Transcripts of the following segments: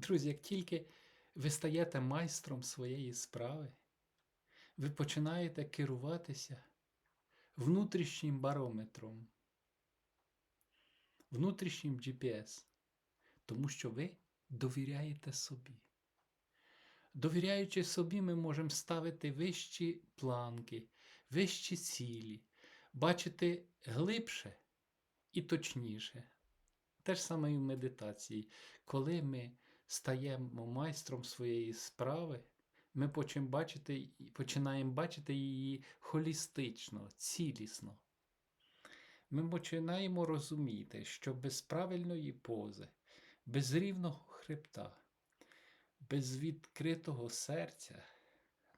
Друзі, як тільки ви стаєте майстром своєї справи, ви починаєте керуватися внутрішнім барометром, внутрішнім GPS, тому що ви довіряєте собі. Довіряючи собі, ми можемо ставити вищі планки, вищі цілі, бачити глибше і точніше. Те ж саме і в медитації. Коли ми стаємо майстром своєї справи, ми бачити, починаємо бачити її холістично, цілісно. Ми починаємо розуміти, що без правильної пози, без рівного хребта, без відкритого серця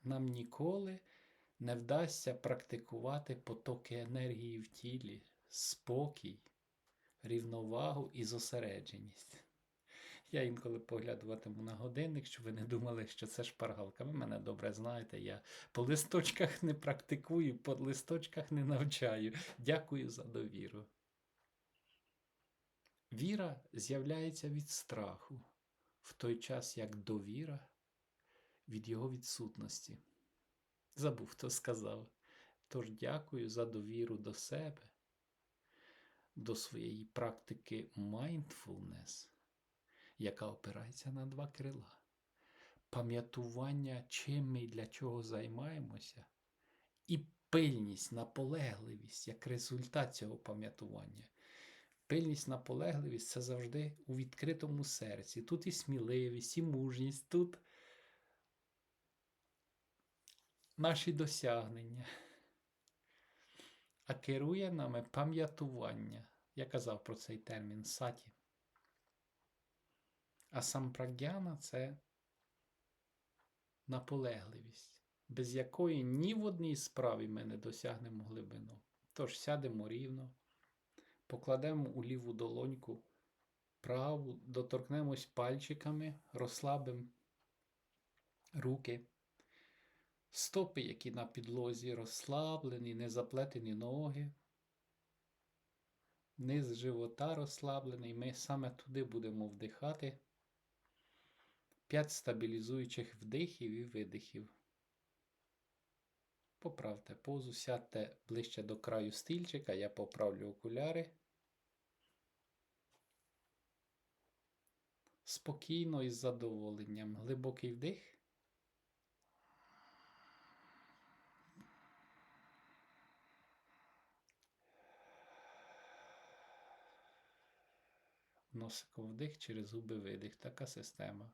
нам ніколи не вдасться практикувати потоки енергії в тілі, спокій, рівновагу і зосередженість. Я інколи поглядуватиму на годинник, щоб ви не думали, що це шпаргалка. Ви мене добре знаєте, я по листочках не практикую, по листочках не навчаю. Дякую за довіру. Віра з'являється від страху, в той час як довіра від його відсутності. Забув, хто сказав. Тож дякую за довіру до себе, до своєї практики mindfulness, яка опирається на два крила. Пам'ятування, чим ми і для чого займаємося, і пильність, наполегливість як результат цього пам'ятування. Пильність, наполегливість це завжди у відкритому серці. Тут і сміливість, і мужність, тут наші досягнення. А керує нами пам'ятування. Я казав про цей термін саті. А сампрагяна це наполегливість, без якої ні в одній справі ми не досягнемо глибину. Тож сядемо рівно, покладемо у ліву долоньку праву, доторкнемось пальчиками, розслабимо руки, стопи, які на підлозі, розслаблені, незаплетені ноги. Низ живота розслаблений, ми саме туди будемо вдихати. П'ять стабілізуючих вдихів і видихів. Поправте позу, сядьте ближче до краю стільчика, я поправлю окуляри. Спокійно і з задоволенням. Глибокий вдих. Носиком вдих через губи видих. Така система.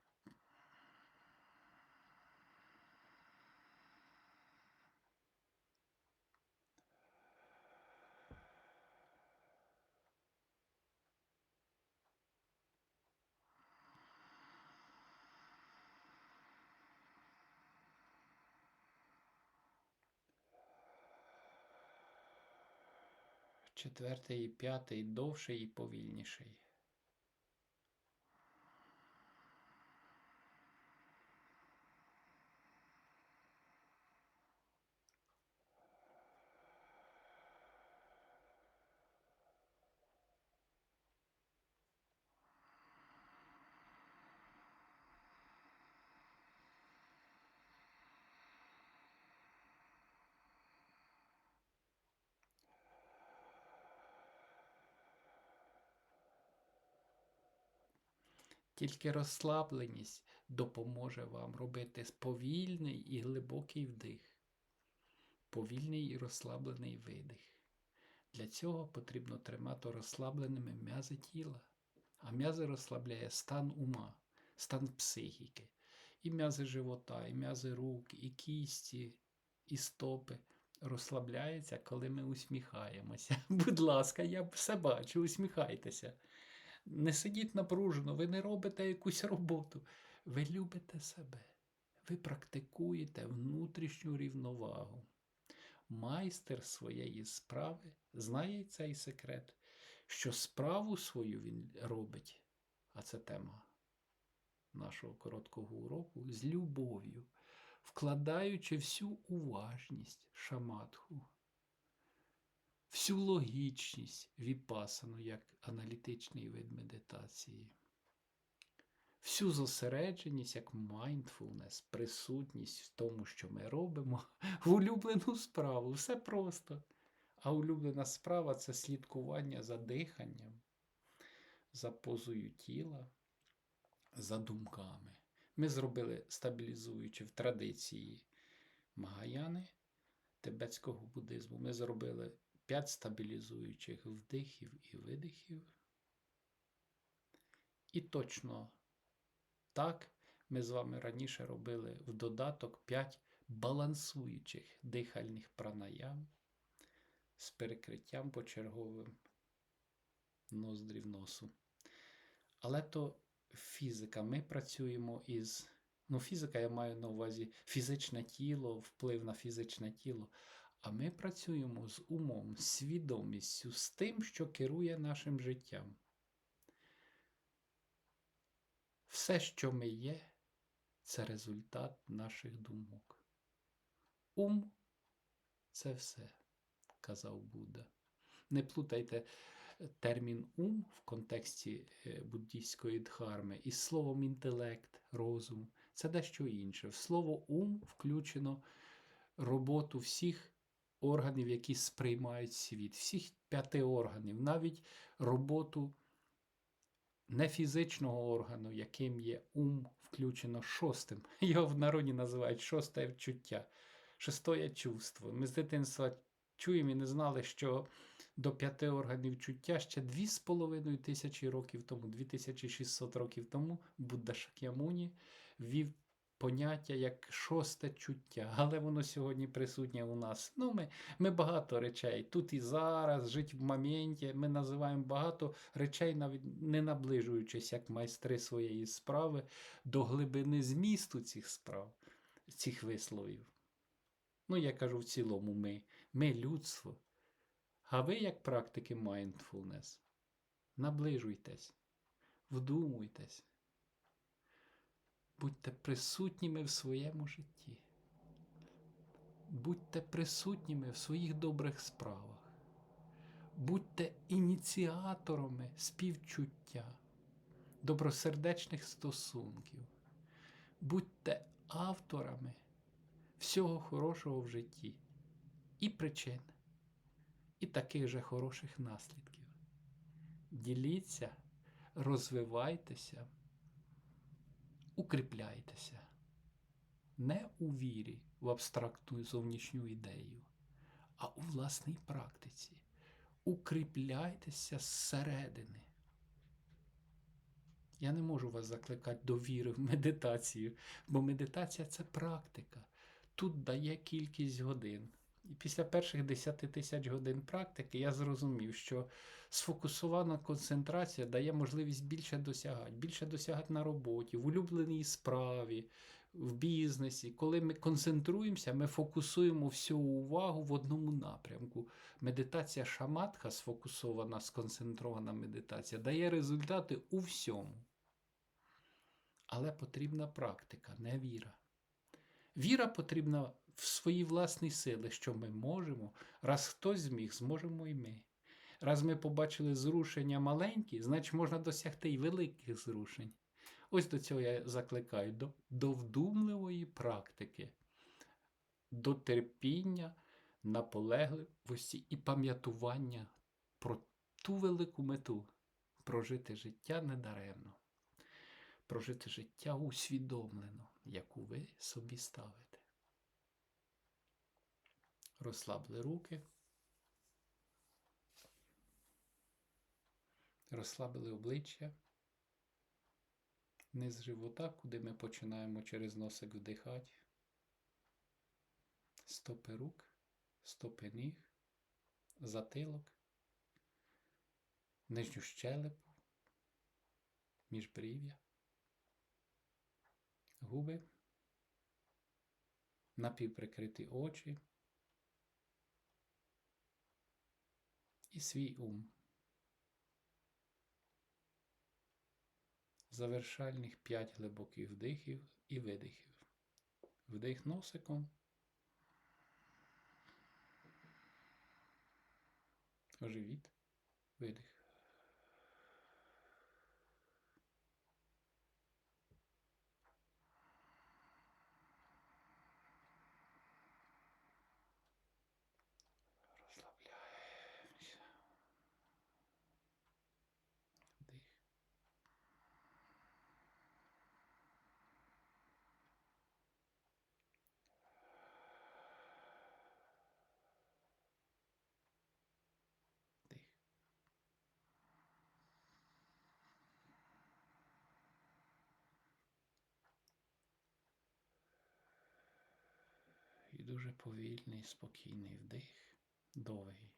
Четвертий п'ятий довший і повільніший. Тільки розслабленість допоможе вам робити повільний і глибокий вдих, повільний і розслаблений видих. Для цього потрібно тримати розслабленими м'язи тіла, а м'язи розслабляє стан ума, стан психіки, і м'язи живота, і м'язи рук, і кісті, і стопи. Розслабляються, коли ми усміхаємося. Будь ласка, я все бачу, усміхайтеся. Не сидіть напружено, ви не робите якусь роботу. Ви любите себе. Ви практикуєте внутрішню рівновагу. Майстер своєї справи знає цей секрет, що справу свою він робить, а це тема нашого короткого уроку, з любов'ю, вкладаючи всю уважність шаматху всю логічність віпасану як аналітичний вид медитації, всю зосередженість як mindfulness, присутність в тому, що ми робимо, в улюблену справу. Все просто. А улюблена справа це слідкування за диханням, за позою тіла, за думками. Ми зробили стабілізуючи в традиції Магаяни тибетського буддизму. Ми зробили 5 стабілізуючих вдихів і видихів. І точно так ми з вами раніше робили в додаток 5 балансуючих дихальних пранаям з перекриттям почерговим ноздрів носу. Але то фізика. Ми працюємо із. Ну, фізика я маю на увазі фізичне тіло, вплив на фізичне тіло. А ми працюємо з умом, свідомістю, з тим, що керує нашим життям. Все, що ми є, це результат наших думок. Ум це все, казав Будда. Не плутайте термін ум в контексті е, буддійської дхарми із словом інтелект, розум. Це дещо інше. В слово ум включено роботу всіх органів, які сприймають світ, всіх п'яти органів, навіть роботу нефізичного органу, яким є ум, включено шостим. Його в народі називають шосте вчуття, шестоє чувство. Ми з дитинства чуємо і не знали, що до п'яти органів чуття ще дві з половиною тисячі років тому, 2600 років тому, Будда Шак'ямуні ввів поняття як шосте чуття, але воно сьогодні присутнє у нас. Ну, Ми ми багато речей. Тут і зараз, жити в моменті, ми називаємо багато речей, навіть не наближуючись як майстри своєї справи до глибини змісту цих справ, цих висловів. Ну, я кажу в цілому, ми, ми людство. А ви, як практики mindfulness, наближуйтесь, вдумуйтесь, будьте присутніми в своєму житті. Будьте присутніми в своїх добрих справах. Будьте ініціаторами співчуття, добросердечних стосунків. Будьте авторами всього хорошого в житті і причин і таких же хороших наслідків. Діліться, розвивайтеся, укріпляйтеся. Не у вірі в абстрактну зовнішню ідею, а у власній практиці. Укріпляйтеся зсередини. Я не можу вас закликати до віри в медитацію, бо медитація це практика. Тут дає кількість годин. І після перших 10 тисяч годин практики я зрозумів, що сфокусована концентрація дає можливість більше досягати, більше досягати на роботі, в улюбленій справі, в бізнесі. Коли ми концентруємося, ми фокусуємо всю увагу в одному напрямку. Медитація шаматха, сфокусована, сконцентрована медитація, дає результати у всьому. Але потрібна практика, не віра. Віра потрібна в свої власні сили, що ми можемо. Раз хтось зміг, зможемо і ми. Раз ми побачили зрушення маленькі, значить можна досягти і великих зрушень. Ось до цього я закликаю до, до вдумливої практики, до терпіння, наполегливості і пам'ятування про ту велику мету прожити життя недаремно, прожити життя усвідомлено, яку ви собі ставите розслабили руки, розслабили обличчя, низ живота, куди ми починаємо через носик вдихати, стопи рук, стопи ніг, затилок, нижню щелепу, міжбрів'я, губи, напівприкриті очі. І свій ум. Завершальних 5 глибоких вдихів і видихів. Вдих носиком. Оживіт, видих. Дуже повільний, спокійний вдих, довгий.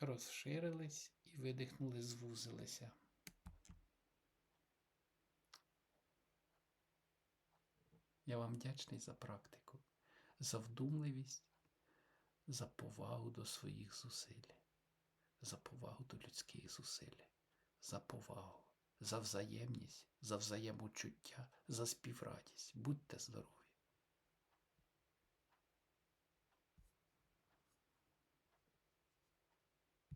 Розширились і видихнули, звузилися. Я вам вдячний за практику, за вдумливість, за повагу до своїх зусиль, за повагу до людських зусиль, за повагу, за взаємність, за взаємочуття, за співрадість. Будьте здорові!